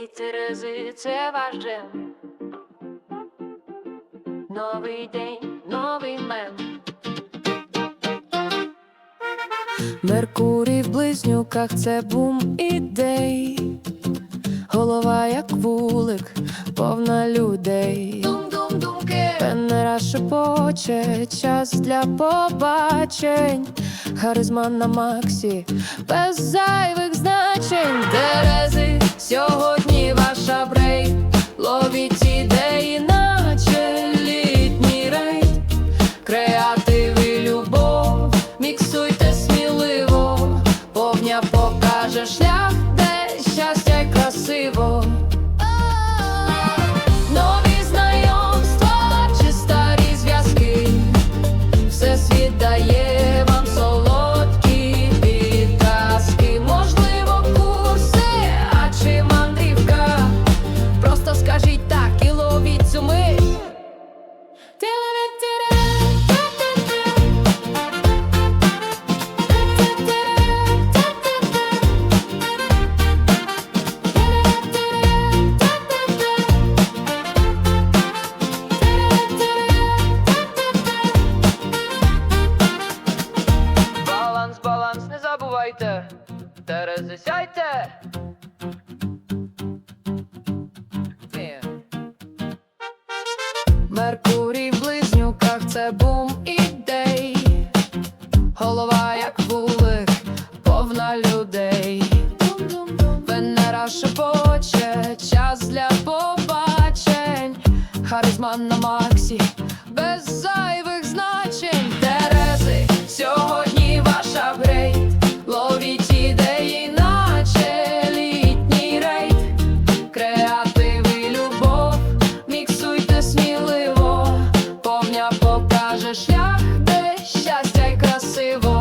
Ей, Терези, це ваш джем. Новий день, новий мем. Меркурій в близнюках це бум ідей, голова як вулик, повна людей. Венера шепоче, час для побачень, харизма на максі, без зайвих значень. Терези, сьогодні покаже шлях, де щастя красиво. Забувайте. Терези, сяйте. Е. Меркурій в близнюках це бум ідей, голова як вулик, повна людей. Венера шепоче, час для побачень, харизма на максі. c'est bon.